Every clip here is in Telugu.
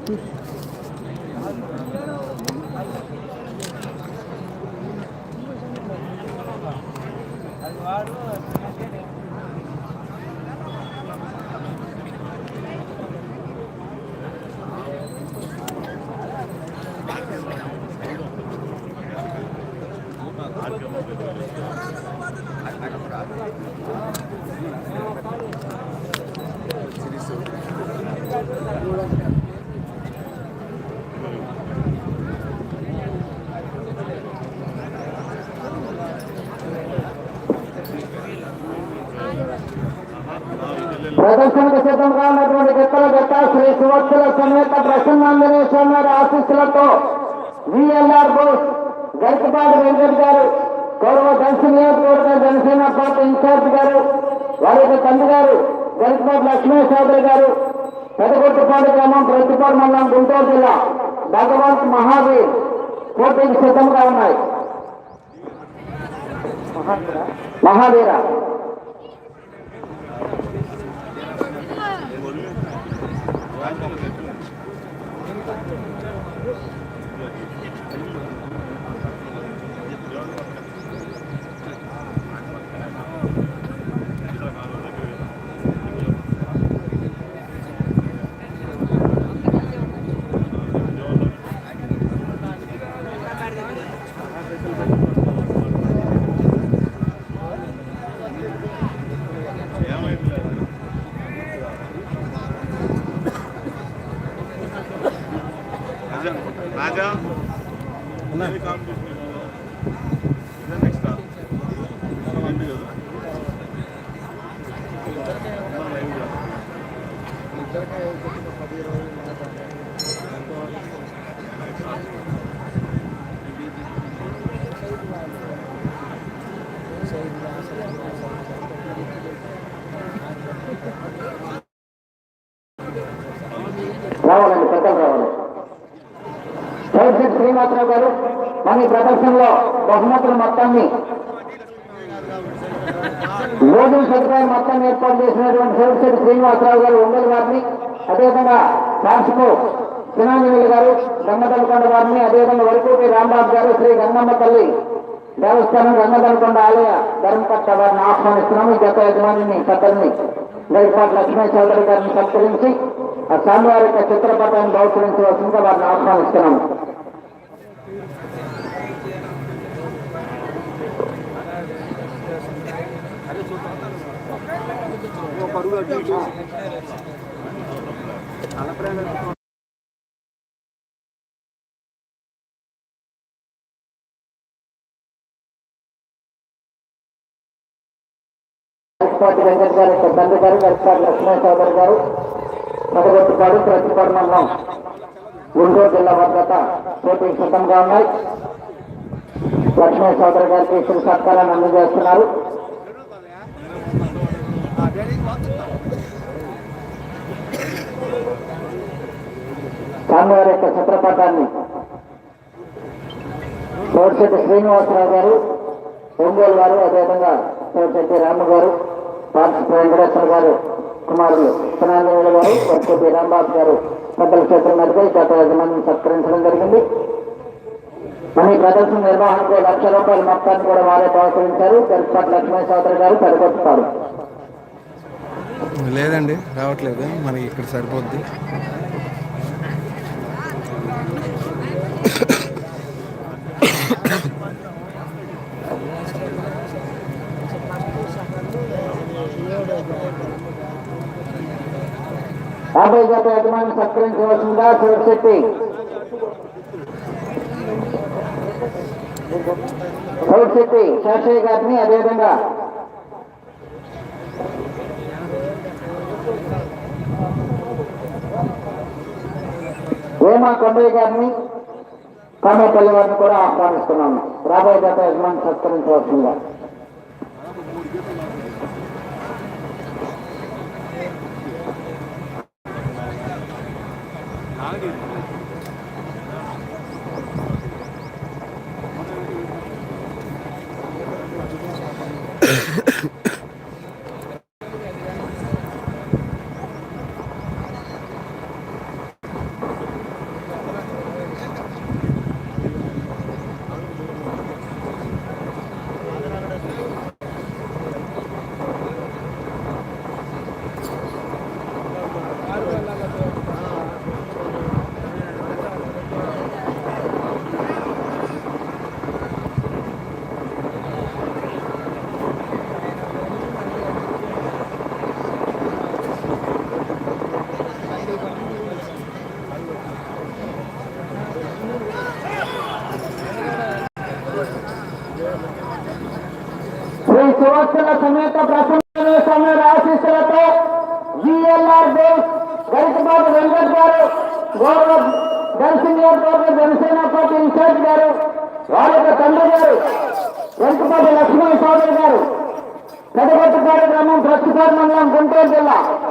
ప్రదర్శనకు సిద్ధంగా ఉన్నటువంటి గెత్తల గెత్త శ్రీ సువత్సల సమేత ప్రసన్నాంజనేయ స్వామి ఆశీస్సులతో విఎల్ఆర్ బోస్ గరికపాటి వెంకట్ గారు గౌరవ దర్శి నియోజకవర్గ జనసేన పార్టీ ఇన్ఛార్జ్ గారు వారి యొక్క తండ్రి గారు గరికపాటి లక్ష్మీ చౌదరి గారు పెదగొట్టుపాటి గ్రామం ప్రతిపాడు మండలం గుంటూరు జిల్లా భగవంత్ మహావీర్ పోటీకి సిద్ధంగా ఉన్నాయి. మహావీర రాజా నెక్స్ట్ రావాలండి పెద్దలు రావాలి చౌదరి శ్రీనివాసరావు గారు మన ఈ ప్రదర్శనలో బహుమతుల మొత్తాన్ని భోజన సదుపాయం మొత్తం ఏర్పాటు చేసినటువంటి చౌదరి శ్రీనివాసరావు గారు ఒంగోలు గారిని అదేవిధంగా శాసకు చిన్నాంజనేయులు గారు గంగదలకొండ గారిని అదేవిధంగా వరకూటి రాంబాబు గారు శ్రీ గంగమ్మ తల్లి దేవస్థానం గంగదలకొండ ఆలయ ధర్మకర్త వారిని ఆహ్వానిస్తున్నాము. గత యజమానిని పెద్దల్ని గైపాటి లక్ష్మీ చౌదరి గారిని సత్కరించి ఆ స్వామివారి యొక్క చిత్రపటాన్ని బహుకరించవలసిందిగా వారిని ఆహ్వానిస్తున్నాము. పాటి వెంకట్ గారు యొక్క తండ్రి గారు గరికపాటి లక్ష్మణ చౌదరి గారు మొదగొట్టుపాడు ప్రతిపాడు మండలం గుంటూరు జిల్లా భద్రత పోటీకి సిద్ధంగా ఉన్నాయి లక్ష్మణ చౌదరి గారికి ఇతర సత్కారాన్ని అందజేస్తున్నారు. స్వామివారి యొక్క చిత్రపటాన్ని తోడిశెట్టి శ్రీనివాసరావు గారు ఒంగోలు గారు అదేవిధంగా తోడిశెట్టి రాము గారు పార్టీ వెంకటేశ్వర గారు కుమారులు సునాంజనేయులు గారు వర్కోటి రాంబాబు గారు పెద్దల చేతుల మీదుగా ఈ గత యజమాని సత్కరించడం జరిగింది. మన ప్రదర్శన నిర్వహణకు లక్ష రూపాయల మొత్తాన్ని కూడా వారే బహుకరించారు. తెలుసుపాటి లక్ష్మీ సోదరి గారు సరికొట్టుతారు లేదండి రావట్లేదు. మనకి ఇక్కడ సరిపోద్ది. యాభై గత యజమాని సత్కరించవలసిందిగా చోటుశెట్టి చోటుశెట్టి శాస్త్రి గారిని అదేవిధంగా వేమా కొండయ్య గారిని కామేపల్లి వారిని కూడా ఆహ్వానిస్తున్నాము. రాబోయే గత యజమాని సత్కరించవలసిందిగా.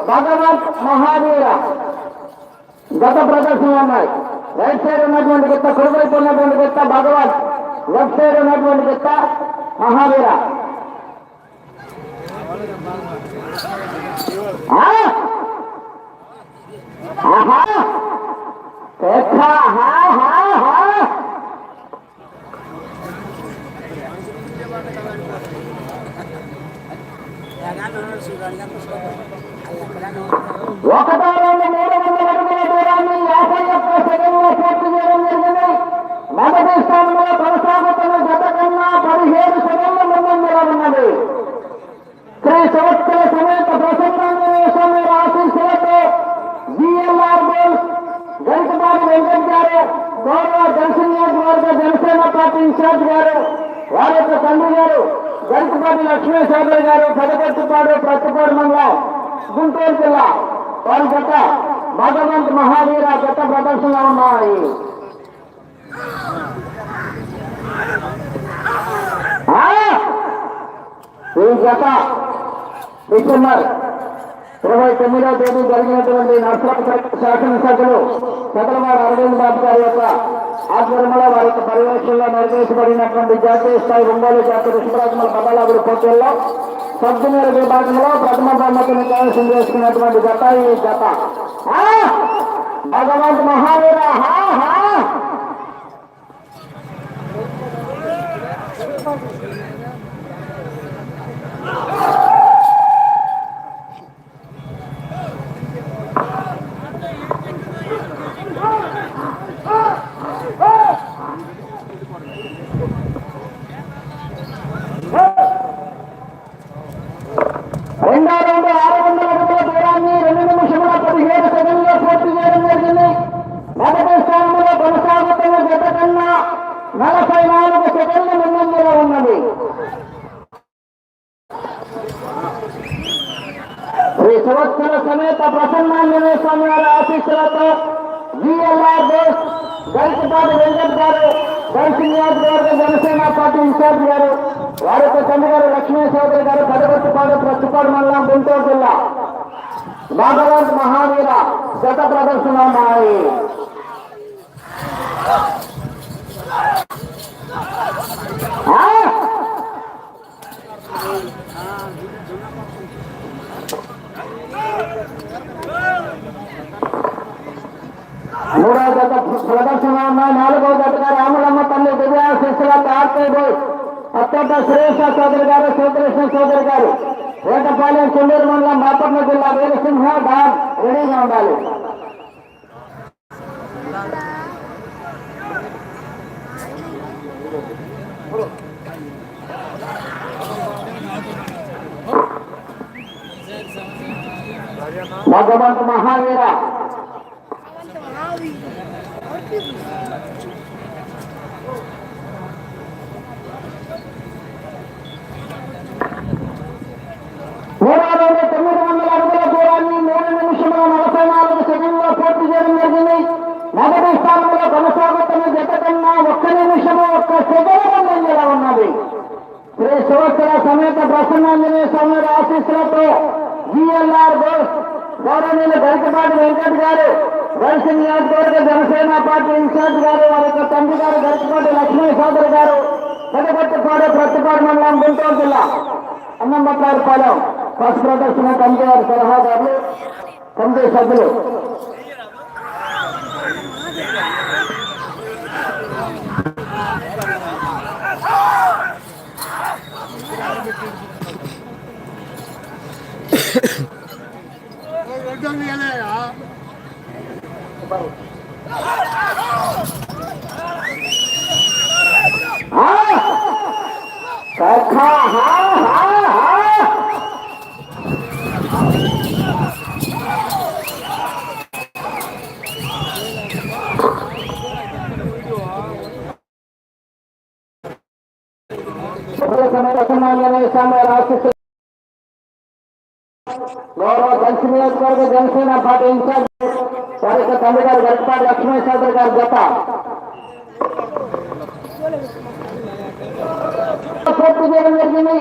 భగవత్ మహావీర గత ప్రదర్శనలు ఉన్నాయి రైట్ సైడ్ ఉన్నటువంటి గిత్త కుడివైపు ఉన్నటువంటి గిత్త భగవత్ లెఫ్ట్ సైడ్ ఉన్నటువంటి గిత్త మహావీర ఆ? ఆహా! ఎక్క, హా, హా, హా. ఒకటో రెండు మూడు వందల అడుగుల దూరాన్ని యాభై ఒక్క సెకండ్లో పూర్తి చేయడం జరిగింది మొదటి స్థానంలో కొనసాగుతున్న కన్నా పదిహేడు సెకండ్ల ముందంజలో ఉన్నది శ్రీ సంవత్సర సమేత ప్రసన్నాంజనేయ స్వామి ఆశీస్సులతో బోల్స్ గరికపాటి వెంకట్ గారు గౌరవ దర్శన్ జనసేన పార్టీ ఇన్ఛార్జ్ గారు వారి యొక్క తండ్రి గారు గరికపాటి లక్ష్మీ సోదరి గారు పెదగట్టుపాడు ప్రతిపాడు మండలం. గుంటూరు జిల్లా వాళ్ళ జత భగవంత్ మహావీర జత ప్రదర్శనలో ఉన్నాయి. ఈ జత డిసెంబర్ ఇరవై తొమ్మిదవ తేదీ జరిగినటువంటి నర్సరాపేట శాసనసభ్యులు చంద్రబాబు అరవింద్ బాబు గారి యొక్క ఆధ్వర్యంలో వారి యొక్క పర్యవేక్షణలో నిర్వహించబడినటువంటి జాతీయ స్థాయి ఒంగోలు జాతీయ ఋషభరాజముల పదాలగుడు పోటీల్లో సబ్ జూనియర్ విభాగంలో ప్రథమ బహుమతిని కైవసం చేసుకున్నటువంటి జత ఈ జత ఆ! భగవంత్ మహావీర హా హా రెండో రెండు ఆరు వందల అడుగుల దూరాన్ని రెండు నిమిషముల పదిహేడు సెకండ్లో పూర్తి చేయడం జరిగింది మొదటి స్థానంలో కొనసాగుతున్న జత కన్నా నలభై నాలుగు సెకండ్ల ముందంజలో ఉన్నది శ్రీ సంవత్సర సమేత ప్రసన్నాంజనేయ స్వామి వారి ఆశీస్సులతో జిఎల్ఆర్ దేశ్ గరికపాటి వెంకట్ గారు దర్శి నియోజకవర్గ జనసేన పార్టీ ఇన్ఛార్జ్ గారు వారి యొక్క తండ్రి గారు లక్ష్మీ చౌదరి గారు పెదగొట్టుపాడు ప్రస్తుపాడు మండలం గుంటూరు జిల్లా భాగవంత్ మహావీర గత ప్రదర్శన ఉన్నాయి ఆ! మూడవ జత ప్రదర్శన ఉన్నాయి నాలుగవ జతగా రాములమ్మ తల్లి దివ్యాశిస్తుల కార్తీక్ అత్యంత శ్రేష్ఠ చౌదరి గారు శివకృష్ణ చౌదరి గారు వేటపాలెం చెల్లూరు మండలం బాపట్ల జిల్లా వీరసింహ డాన్ రెడీగా ఉండాలి భగవంత్ మహావీర మూడు వందల తొమ్మిది వందల అడుగుల దూరాన్ని మూడు నిమిషముల నలభై నాలుగు సెకండ్లో పూర్తి చేయడం జరిగింది మొదటి స్థానంలో కొనసాగుతున్న జత కన్నా ఒక్క నిమిషము ఒక్క సెకండ్ ముందంజలో ఉన్నది శ్రీ సంవత్సర సమేత ప్రసన్నాంజనేయ స్వామి వారి ఆశీస్సులతో జిఎల్ఆర్ బోస్ గౌరవనీయులు గరికపాటి వెంకట్ గారు దర్శి నియోజకవర్గ జనసేన పార్టీ ఇన్ఛార్జ్ గారు వారి యొక్క తండ్రి గారు గరికపాటి లక్ష్మీ సోదరు గారు పెదగట్టుపాడు ప్రతిపాడు మండలం గుంటూరు జిల్లా అన్నంబట్టారుపాలెం బస్ ప్రదర్శన కమిటీ వారి సలహాదారులు కమిటీ సభ్యులు. 这边来啊！啊！再看，好好。చౌదరి గారి జత పూర్తి చేయడం జరిగింది.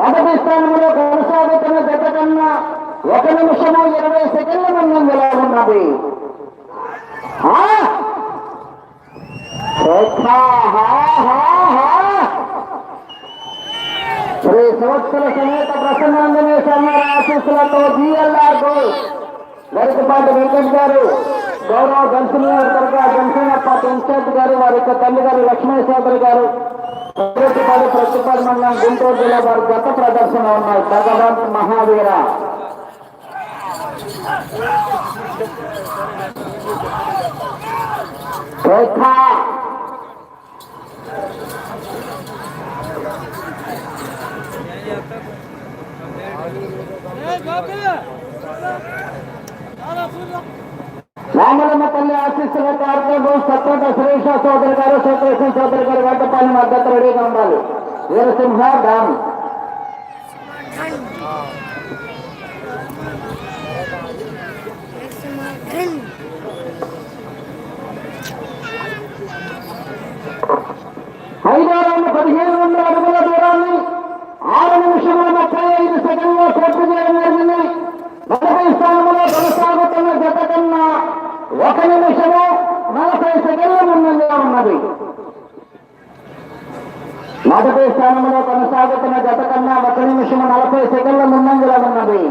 మొదటి స్థానంలో కొనసాగుతున్న జత కన్నా ఒక నిమిషము ఇరవై సెకండ్ల ముందంజలో ఉన్నది శ్రీ సంవత్సర సమేత ప్రసన్నాంజనేయ స్వామి ఆశీస్సులతో జిఎల్ఆర్ గోల్ గరికపాటి వెంకట్ గారు. గౌరవ గంశ నియోజకవర్గ జనసేన పార్టీ ఇన్ఛార్జ్ గారు వారి యొక్క తల్లి గారు లక్ష్మీ సోదరి గారు ప్రతిపాడు ప్రతిపాడు మండలం గుంటూరు జిల్లా వారి గత ప్రదర్శన ఉన్నాయి భగవంత్ మహావీర రేఖా రామలమ్మ తల్లి ఆశిస్తున్న కార్యక్రమం సత్తోట సురేష సోదరి గారు సత్యకృష్ణ సోదరి గారు వెంటపల్లి మద్దతు రెడీగా ఉండాలి Veerasimha dam Thank you round పదిహేను వందల అడుగుల దూరాన్ని ఆరు నిమిషముల ముప్పై ఐదు సెకండ్లో పూర్తి చేయడం జరిగింది మొదటి స్థానంలో కొనసాగుతున్న జత కన్నా ఒక నిమిషము నలభై సెకండ్ల ముందంగా ఉన్నది మొదటి స్థానంలో కొనసాగుతున్న జత కన్నా ఒక నిమిషము నలభై సెకండ్ల ముందంజలో ఉన్నది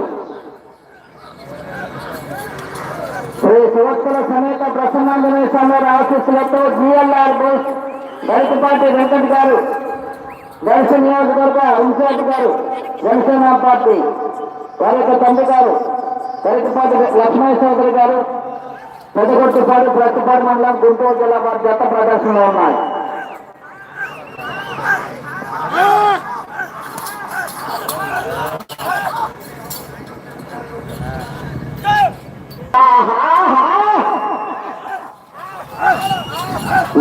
శ్రీ సువత్సల సమేత ప్రసన్నాంజనేయ స్వామి వారి జిఎల్ఆర్ బోస్ రైతు పార్టీ వెంకట్ గారు దళిత నియోజకవర్గ ఇన్ఛార్జ్ గారు జనసేన పార్టీ వారి యొక్క తండ్రి గారు గరికపాటి లక్ష్మణ చౌదరి గారు పెద్దగొట్టుపాడు ప్రతిపాడు మండలం గుంటూరు జిల్లా వారి జత ప్రదర్శనలో ఉన్నాయి.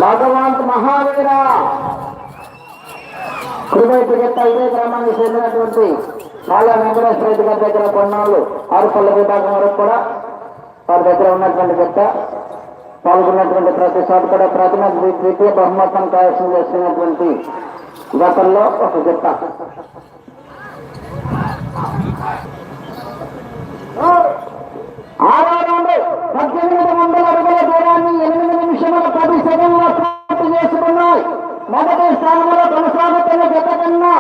భగవంత్ మహావీర. కుడివైపు చెత్త ఇదే గ్రామానికి చెందినటువంటి మాలా వెంకటేశ్వర రెడ్డి గారి దగ్గర కొన్నాళ్ళు. ఆరుపల్ల విభాగం వరకు కూడా వారి దగ్గర ఉన్నటువంటి చెత్త. పాల్గొన్నటువంటి ప్రతి చోట కూడా ప్రతిమ ద్వితీయ బహుమతం కైవసం చేసినటువంటి గతంలో ఒక జత ఆరో రౌండ్ పద్దెనిమిది వందల మొదటి స్థానంలో కొనసాగుతున్న జత కన్నా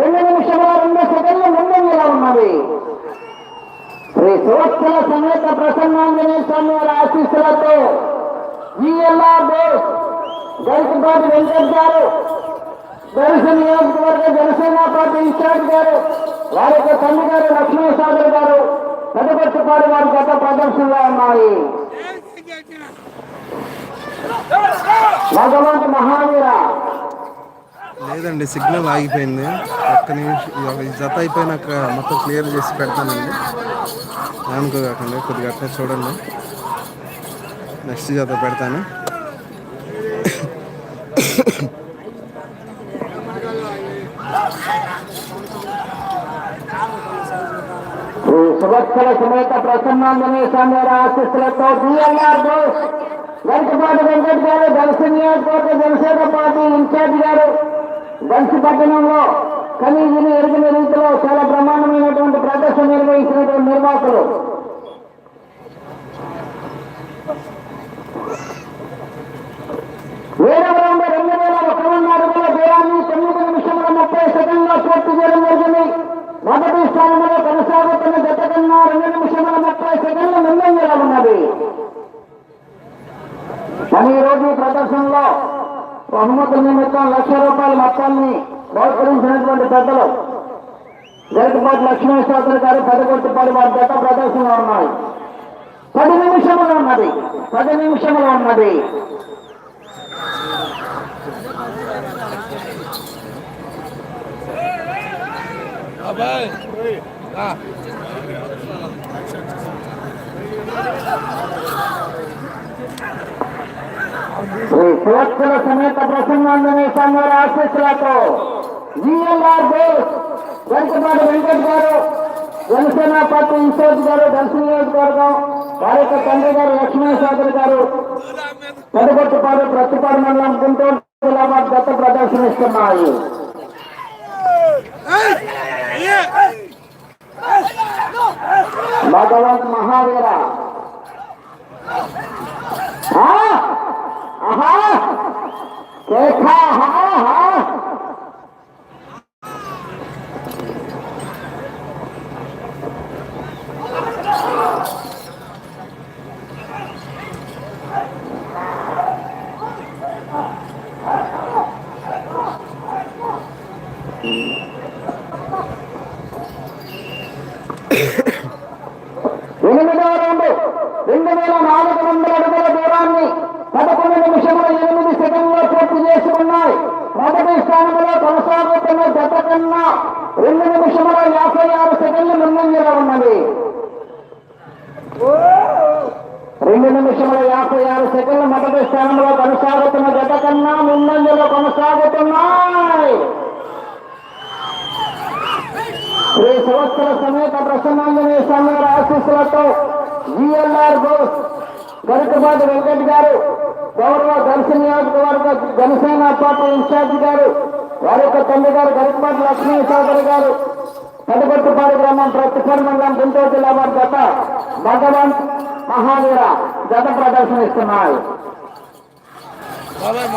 రెండు నిమిషముల రెండు సెకండ్ల ముందంజలో ఉన్నది? శ్రీ సువత్సల సమేత ప్రసన్నాంజనేయ స్వామి వారి ఆశీస్సులతో జిఎల్ఆర్ బోస్ గరికపాటి వెంకట్ గారు దర్శ నియోజకవర్గ జనసేన పార్టీ ఇన్ఛార్జ్ గారు వారి యొక్క తండ్రి గారు లక్ష్మీ సాగర్ గారు పెద్దపట్టుపాడు వారి గత ప్రదర్శనలో ఉన్నాయి. భగవంత్ మహావీర. లేదండి సిగ్నల్ ఆగిపోయింది. ఒక్క నిమిషం జత అయిపోయినాక మొత్తం క్లియర్ చేసి పెడతానండి. అనుకోకండి కొద్దిగా అట్లా చూడండి. నెక్స్ట్ జత పెడతాను. శ్రీ సుభక్షల సమేత ప్రసన్నాంజనేయ స్వామి ఆశిస్తులతో ఆశీస్సులతో డిఎల్ఆర్ బోస్ గరికపాటి వెంకట్ గారు దర్శి నియోజకవర్గ జనసేన పార్టీ ఇన్ఛార్జ్ గారు దర్శి పట్టణంలో కనీజిని ఎరిగిన రీతిలో చాలా బ్రహ్మాండమైనటువంటి ప్రదర్శన నిర్వహించినటువంటి నిర్వాహకులు ఏడవ రౌండ్ రెండు వేల ఒక వంద అడుగుల దూరాన్ని తొమ్మిది నిమిషముల ముప్పై సెకండ్లో పూర్తి చేయడం జరిగింది. మొదటి స్థానంలో కొనసాగుతున్న జత కన్నా రెండు నిమిషముల ముప్పై సెకండ్ల ముందంజలో ఉన్నది. కానీ ఈ రోజు ప్రదర్శనలో బహుమతుల నిమిత్తం లక్ష రూపాయల మొత్తాన్ని బహుకరించినటువంటి పెద్దలు జగత్పాటి లక్ష్మీశాస్త్రి గారు పెదగొట్టిపాటి వారి గత ప్రదర్శనలో ఉన్నాయి పది నిమిషములు ఉన్నది పది నిమిషములు ఉన్నది శ్రీ సువత్సల సమేత ప్రసన్నాంజనేయ స్వామి వారి ఆశీస్సులతో జిఎల్ఆర్ బోస్ గరికపాటి వెంకట్ గారు జనసేన పార్టీ ఇన్ఛార్జ్ గారు దర్శన నియోజకవర్గం వారి యొక్క తండ్రి గారు లక్ష్మణ సాగర్ గారు పెదగొట్టుపాడు ప్రతిపాడు మండలం గుంటూరు జిల్లా వారి గత ప్రదర్శనిస్తున్నాయి భగవంత్ మహావీర ఆ? ఆహా కేఖా హా హా ఎనిమిదవ రౌండ్ రెండు వేల నాలుగు వందల అడుగుల దూరాన్ని పదకొండు నిమిషముల ఎనిమిది సెకండ్లో పూర్తి చేసుకున్నాయి మొదటి స్థానంలో కొనసాగుతున్న జత కన్నా రెండు నిమిషముల యాభై ఆరు సెకండ్లు ముందంజలో ఉన్నది రెండు నిమిషముల యాభై ఆరు సెకండ్లు మొదటి స్థానంలో కొనసాగుతున్న జత కన్నా ముందంజలో కొనసాగుతున్నాయి శ్రీ సంవత్సర సమేత ప్రసన్నాంజనేయ స్వామి వారి ఆశీస్సులతో జిఎల్ఆర్ బోస్ గరికపాటి వెంకట్ గారు గౌరవ దర్శన నియోజకవర్గ జనసేన పార్టీ ఇన్ఛార్జి గారు వారి యొక్క తండ్రి గారు గరికపాటి లక్ష్మీ సోదరి గారు కడుగొట్టుపాడు గ్రామం ప్రతిఫల్ మండలం గుంటూరు జిల్లా వారి గత భగవంత్ మహావీర గత ప్రదర్శన ఇస్తున్నాయి బాబాయ్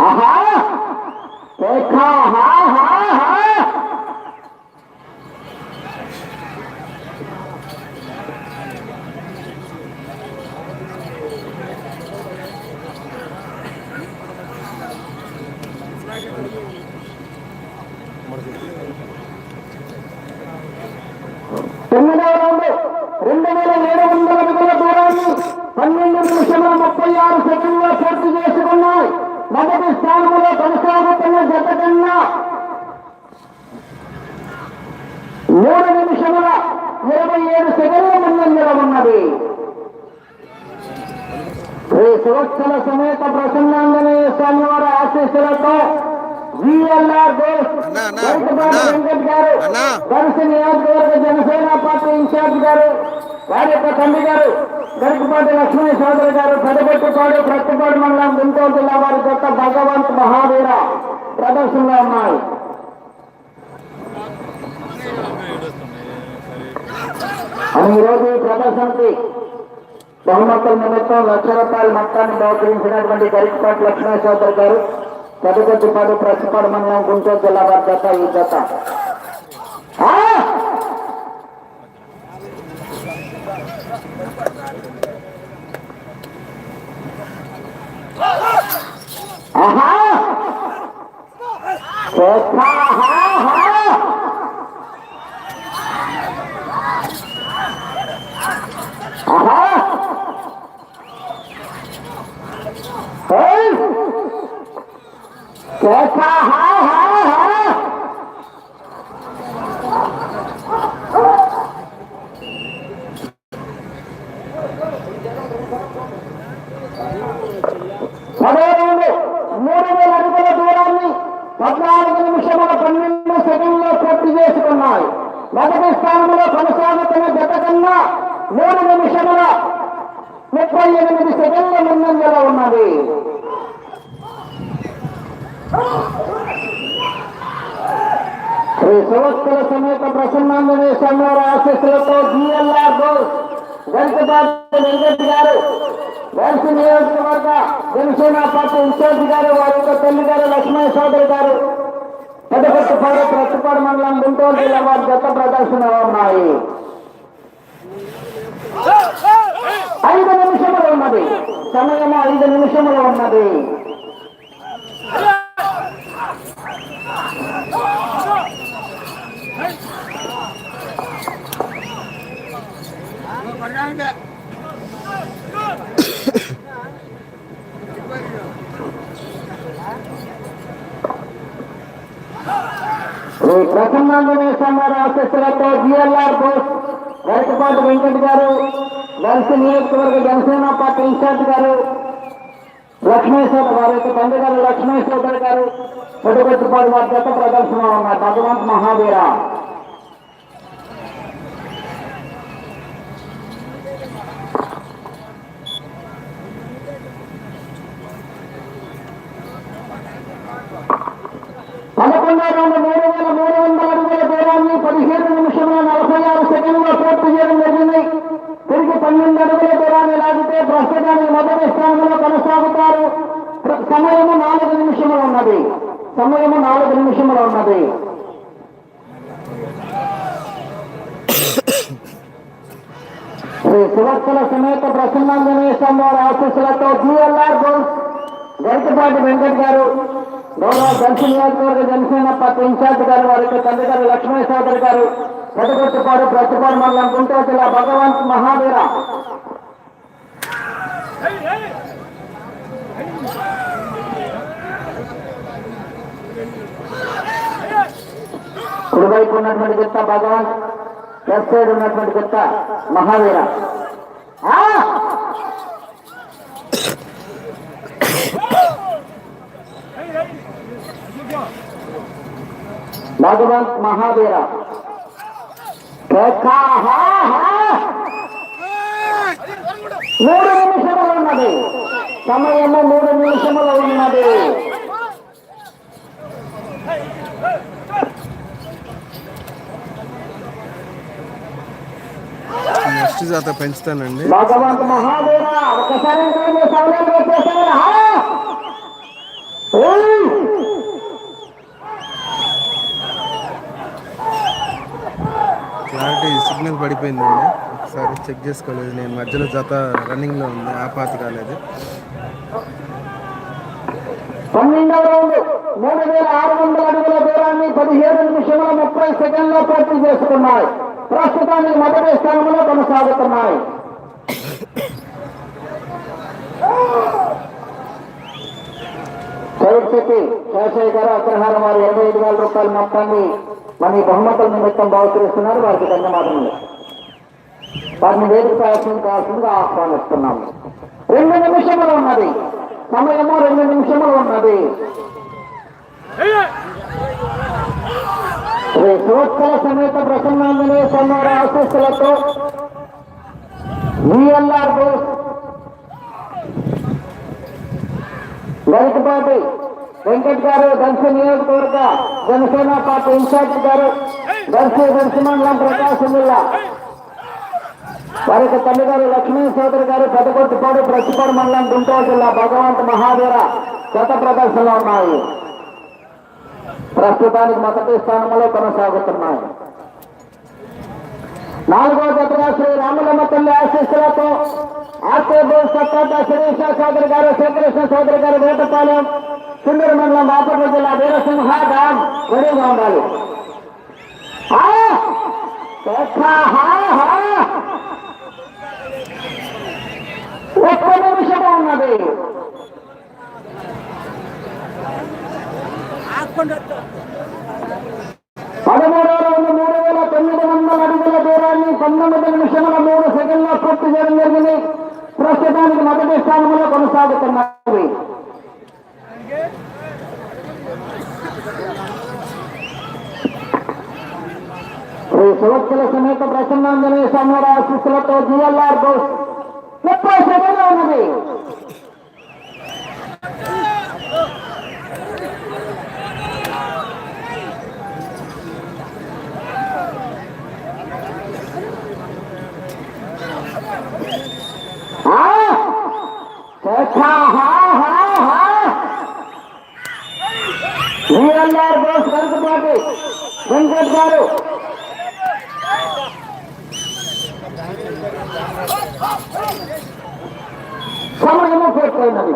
ఆహా देखा हा हा हा తొమ్మిదవ రౌండ్ రెండు వేల ఏడు వందల అడుగుల దూరాన్ని పన్నెండు నిమిషముల ముప్పై ఆరు సెకండ్లో పూర్తి చేసుకున్నాయి మొదటి స్థానంలో కొనసాగుతున్న జత కన్నా మూడు నిమిషముల ఇరవై ఏడు సెకండ్ల ముందంజల ఉన్నది శ్రీ సువత్సల సమేత ప్రసన్నాంజనేయ స్వామి వారి ఆశీస్సులతో విఎల్ఆర్. వెంకట్ గారు. దర్శన నియోజకవర్గ జనసేన పార్టీ ఇన్ఛార్జ్ గారు వారి యొక్క తండ్రి గారు గరికపాటి లక్ష్మీ సోదరి గారు పెదగొట్టుపాడు ప్రతిపాడు మండలం గుంటూరు జిల్లా వారి యొక్క భగవంత్ మహావీర ప్రదర్శనలో ఉన్నాయి ఈరోజు ఈ ప్రదర్శనకి బహుమతుల నిమిత్తం లక్ష రూపాయల మొత్తాన్ని బహుకరించినటువంటి గరికపాటి లక్ష్మీ సోదరి గారు పెదగొట్టుపాడు ప్రతిపాడు మండలం గుంటూరు జిల్లా వారి జత ఈ జత. ఆహా కేకా, హా, హా. ఆహా ఏయ్! కేకా, హా, హా, హా. పదో రౌండ్ మూడు వేల అడుగుల దూరాన్ని పద్నాలుగు నిమిషముల పన్నెండు సెకండ్లో పూర్తి చేసుకున్నాయి. మొదటి స్థానంలో కొనసాగుతున్న జత కన్నా మూడు నిమిషముల ముప్పై ఎనిమిది సెకండ్ల ముందంజలో ఉన్నది. శ్రీ సంవత్సర సమేత ప్రసన్నాంజనేయ స్వామి వారి ఆశీస్సులతో జిఎల్ఆర్ గోల్స్ వెంకటాద్రి వెంకట్ గారు వేల్స్ నియోజకవర్గ జనసేన పార్టీ ఇన్ఛార్జి గారు వారి యొక్క తల్లి గారు లక్ష్మణ సోదరి గారు పెద్దపట్టుపాడు ప్రతిపాడు మండలం గుంటూరు జిల్లా వారి గత ప్రదర్శన ఉన్నాయి. ఐదు నిమిషములు ఉన్నది. సమయము ఐదు నిమిషములు ఉన్నది. శ్రీ ప్రసన్నాంజనేయ స్వామి ఆశస్సులతో జిఎల్ఆర్ బోస్ గరికపాటి వెంకట్ గారు దర్శి నియోజకవర్గ జనసేన పార్టీ ఇన్ఛార్జ్ గారు లక్ష్మేశ్వర వారి యొక్క తండ్రి గారు లక్ష్మేశ్వర గారు పొడుగొట్టుపాడు వారి జత ప్రదర్శన ఉన్నారు. భగవంత్ మహావీర పదకొండో రౌండ్ మూడు వేల మూడు వందల అడుగుల దూరాన్ని పదిహేను నిమిషంలో నలభై ఆరు సెకండ్లో పూర్తి చేయడం జరిగింది తిరిగి పన్నెండు అడుగుల దూరాన్ని లాగితే ప్రస్తుతానికి మొదటి స్థానంలో కొనసాగుతారు ప్ర- సమయము నాలుగు నిమిషములు ఉన్నది. సమయము నాలుగు నిమిషములు ఉన్నది. శ్రీ సువత్సల సమేత ప్రసన్నాంజనేయ స్వామి వారి ఆశీస్సులతో జిఎల్ఆర్ గోల్స్ గరికపాటి వెంకట్ గారు గౌరవ దర్శి నియోజకవర్గ జనసేన పార్టీ ఇన్ఛార్జ్ గారు వారి యొక్క తండ్రి గారు లక్ష్మీ సోదరి గారు పెద్దగొట్టుపాడు ప్రతిపాడు మండలం గుంటూరు జిల్లా భగవంత్ మహావీర. కుడివైపు ఉన్నటువంటి చెత్త భగవాన్ లెఫ్ట్ సైడ్ ఉన్నటువంటి చెత్త మహావీర. భగవాన్ భగవంత్ మహావీర మూడు నిమిషములు ఉన్నది. సమయము మూడు నిమిషములు ఉన్నది. నెక్స్ట్ జాత పెంచుతానండి! Clarity signal పడిపోయిందండి. ఒకసారి చెక్ చేసుకోలేదు. నేను మధ్యలో జత రన్నింగ్లో ఉంది ఆ పాత కాలేదు. పన్నెండవ రౌండ్ మూడు వేల ఆరు వందల అడుగుల దూరాన్ని పదిహేడు నిమిషముల ముప్పై సెకండ్లో పూర్తి చేసుకున్నాయి. ప్రస్తుతానికి మొదటి స్థానంలో కొనసాగుతున్నాయి. సైడ్ సిటీ శేషయ్య గారు వారు ఇరవై ఐదు వేల రూపాయల మొత్తాన్ని మన బహుమతుల నిమిత్తం బహుకరిస్తున్నారు. వారికి ధన్యవాదములు. వారిని వేదిక ప్రయత్నం కావాల్సిందిగా ఆహ్వానిస్తున్నాము. రెండు నిమిషములు ఉన్నది. సమయము రెండు నిమిషములు ఉన్నది. శ్రీ సూత్కల సమేత ప్రసన్నాంజనేయ స్వామి ఆశీస్సులతో విఎల్ఆర్ బోస్ గరికపాటి వెంకట్ గారు దర్శి నియోజకవర్గ జనసేన పార్టీ ఇన్ఛార్జ్ గారు దర్శి దర్శమండలం ప్రకాశం జిల్లా. వారి యొక్క తల్లిగారు లక్ష్మీ సోదరి గారు పెద్దకొట్టుపాడు ప్రతిపాడు మండలం గుంటూరు జిల్లా భగవంత్ మహావీర శత ప్రదర్శనలో ఉన్నాయి. ప్రస్తుతానికి మొదటి స్థానంలో కొనసాగుతున్నాయి. నాలుగో జతగా శ్రీ రామలమ్మ తల్లి ఆశీస్సులతో ఆర్కేబు సత్తాత శిరీష సోదరి గారు శ్రీకృష్ణ సోదరి గారు వేటపాలెం సుందర మండలం బాపట్ల జిల్లా వీరసింహ డామ్ రెడీగా ఉండాలి. ఒక్క నిమిషమే ఉన్నది. పదమూడో రౌండ్ మూడు వేల తొమ్మిది వందల అడుగుల దూరాన్ని పంతొమ్మిది నిమిషముల మూడు సెకండ్ల పూర్తి చేయడం జరిగింది ప్రస్తుతానికి మొదటి స్థానంలో కొనసాగుతున్నది శ్రీ సువత్సల సమేత ప్రసన్నాంజనేయ స్వామి ఆశీస్సులతో జిఎల్ఆర్ బోస్ ముప్పై సెకండ్లు ఉన్నది మీరన్నారు బోస్ కనుకపాటు వెంకట్ గారు సమయము పోతున్నది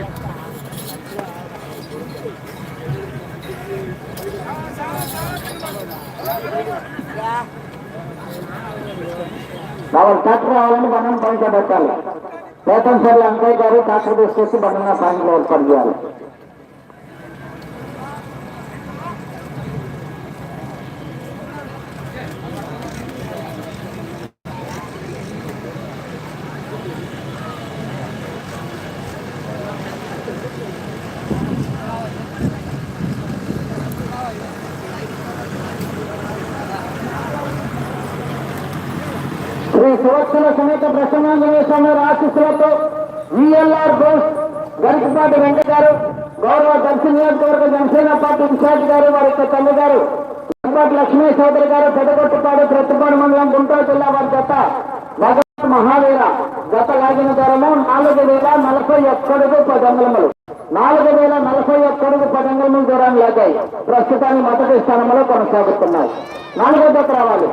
వాళ్ళు ట్రాక్టర్ రావాలని మనం పాయింట్ పెట్టాలి. సార్ అంకయ్య గారు ట్రాక్టర్ తీసుకొచ్చి బంధన సాయంత్రం ఏర్పాటు చేయాలి. శ్రీ సమేత ప్రసన్నాంజనేయ స్వామి వారి ఆశీస్సులతో విఎల్ఆర్ బోస్ గరికపాటి వెంకట గారు గౌరవ దర్శన నియోజకవర్గ జనసేన పార్టీ ఇన్ఛార్జ్ గారు వారి యొక్క తల్లి గారు వెంకట లక్ష్మీ చౌదరి గారు పెదగొట్టుపాడు ప్రతిపాడు మండలం గుంటూరు జిల్లా వారి జత భగవత్ మహావీర జత లాగిన ధరము నాలుగు వేల నలభై ఒక్కడుగు పది నాలుగు వేల నలభై ఒక్కడుగు పది అంగుళముల దూరాన్ని లాగాయి. ప్రస్తుతానికి మొదటి స్థానంలో కొనసాగుతున్నాయి. నాలుగో జత రావాలి.